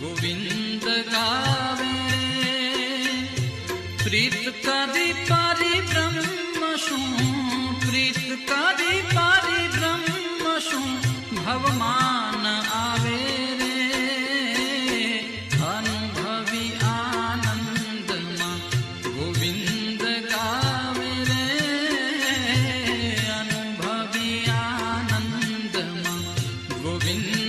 ગોવિંદ ગાવે પ્રીત કરી પારી બ્રહ્મ શું પ્રીત કરી પારી બ્રહ્મ શું ભવમાં been